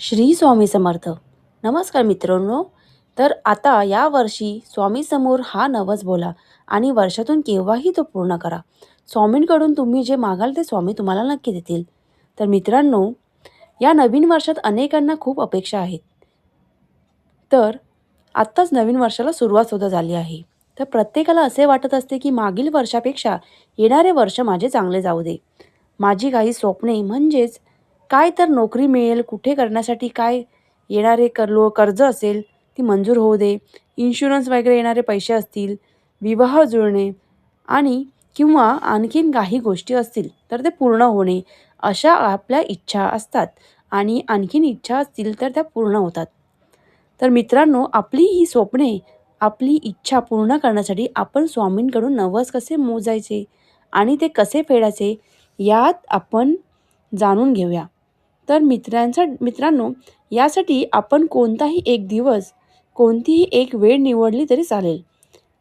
श्री स्वामी समर्थ. नमस्कार मित्रांनो. तर आता या वर्षी स्वामीसमोर हा नवस बोला आणि वर्षातून केव्हाही तो पूर्ण करा. स्वामींकडून तुम्ही जे मागाल ते स्वामी तुम्हाला नक्की देतील. तर मित्रांनो या नवीन वर्षात अनेकांना खूप अपेक्षा आहेत. तर आत्ताच नवीन वर्षाला सुरुवातसुद्धा झाली आहे. तर प्रत्येकाला असे वाटत असते की मागील वर्षापेक्षा येणारे वर्ष माझे चांगले जाऊ दे. माझी काही स्वप्ने म्हणजेच काय तर नोकरी मिळेल कुठे करण्यासाठी काय येणारे कर लो कर्ज असेल ती मंजूर होऊ दे. इन्शुरन्स वगैरे येणारे पैसे असतील विवाह जुळणे आणि किंवा आणखीन काही गोष्टी असतील तर ते पूर्ण होणे अशा आपल्या इच्छा असतात. आणि आणखीन इच्छा असतील तर त्या पूर्ण होतात. तर मित्रांनो आपली ही स्वप्ने आपली इच्छा पूर्ण करण्यासाठी आपण स्वामींकडून नवस कसे मोजायचे आणि ते कसे फेडायचे यात आपण जाणून घेऊया. तर मित्रांचा मित्रांनो यासाठी आपण कोणताही एक दिवस कोणतीही एक वेळ निवडली तरी चालेल.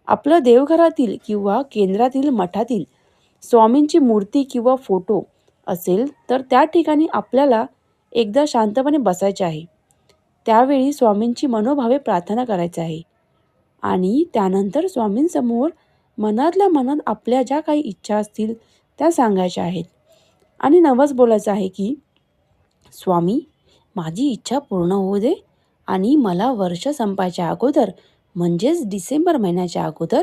आपलं देवघरातील किंवा केंद्रातील मठातील स्वामींची मूर्ती किंवा फोटो असेल तर त्या ठिकाणी आपल्याला एकदा शांतपणे बसायचे आहे. त्यावेळी स्वामींची मनोभावे प्रार्थना करायची आहे. आणि त्यानंतर स्वामींसमोर मनातल्या मनात आपल्या ज्या काही इच्छा असतील त्या सांगायच्या आहेत. आणि नवस बोलायचं आहे की स्वामी माझी इच्छा पूर्ण होऊ दे आणि मला वर्ष संपायच्या अगोदर म्हणजेच डिसेंबर महिन्याच्या अगोदर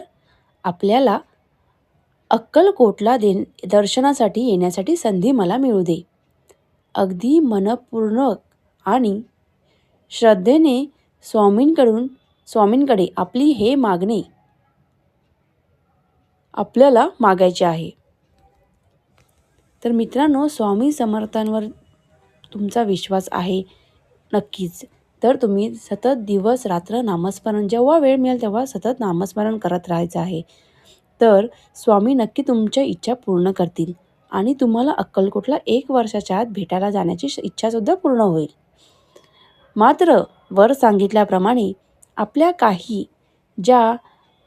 आपल्याला अक्कलकोटला दे दर्शनासाठी येण्यासाठी संधी मला मिळू दे. अगदी मनपूर्ण आणि श्रद्धेने स्वामींकडून स्वामींकडे आपली हे मागणे आपल्याला मागायचे आहे. तर मित्रांनो स्वामी समर्थांवर तुमचा विश्वास आहे. नक्कीच. तर तुम्ही सतत दिवस रात्र नामस्मरण जेव्हा वेळ मिळेल तेव्हा सतत नामस्मरण करत राहायचं आहे. तर स्वामी नक्की तुमच्या इच्छा पूर्ण करतील आणि तुम्हाला अक्कलकोटला एक वर्षाच्या आत भेटायला जाण्याची इच्छासुद्धा पूर्ण होईल. मात्र वर सांगितल्याप्रमाणे आपल्या काही ज्या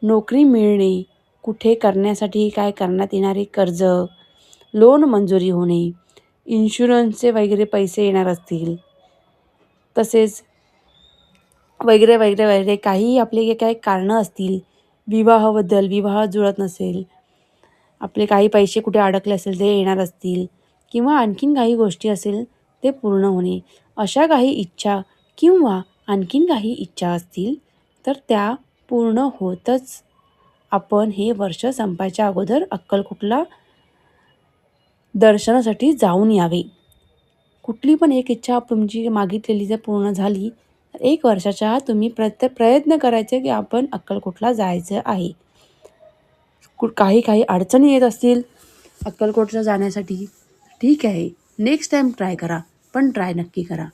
नोकरी मिळणे कुठे करण्यासाठी काय करण्यात येणारे कर्ज लोन मंजुरी होणे इन्शुरन्सचे वगैरे पैसे येणार असतील. तसेच वगैरे वगैरे वगैरे काहीही आपले जे काही कारणं असतील विवाहाबद्दल विवाह जुळत नसेल आपले काही पैसे कुठे अडकले असेल ते येणार असतील किंवा आणखीन काही गोष्टी असेल ते पूर्ण होणे अशा काही इच्छा किंवा आणखीन काही इच्छा असतील तर त्या पूर्ण होतच. आपण हे वर्ष संपायच्या अगोदर अक्कलकुटला दर्शनासाठी जाऊन यावे. कुठली पण एक इच्छा तुमची मागितलेली जर पूर्ण झाली तर एक वर्षाच्या आत तुम्ही प्रत्य प्रयत्न करायचे की आपण अक्कलकोटला जायचं आहे. कु काही काही अडचणी येत असतील अक्कलकोटला जाण्यासाठी ठीक आहे. नेक्स्ट टाईम ट्राय करा पण ट्राय नक्की करा.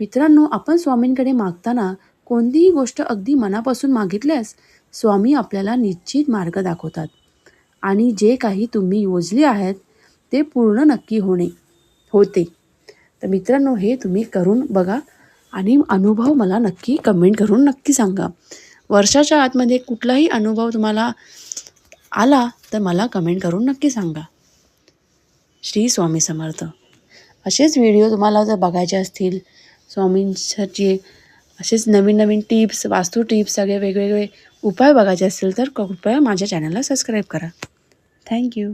मित्रांनो आपण स्वामींकडे मागताना कोणतीही गोष्ट अगदी मनापासून मागितल्यास स्वामी आपल्याला निश्चित मार्ग दाखवतात. आणि जे काही तुम्ही योजले आहेत ते पूर्ण नक्की होणे होते. तर मित्रांनो हे तुम्ही करून बघा आणि अनुभव मला नक्की कमेंट करून नक्की सांगा. वर्षाच्या आतमध्ये कुठलाही अनुभव तुम्हाला आला तर मला कमेंट करून नक्की सांगा. श्री स्वामी समर्थ. असेच व्हिडिओ तुम्हाला जर बघायचे असतील स्वामींसाठी असेच नवीन नवीन टिप्स वास्तू टिप्स सगळे वेगवेगळे उपाय बघायचे असतील तर कृपया माझ्या चॅनलला सबस्क्राईब करा. थँक्यू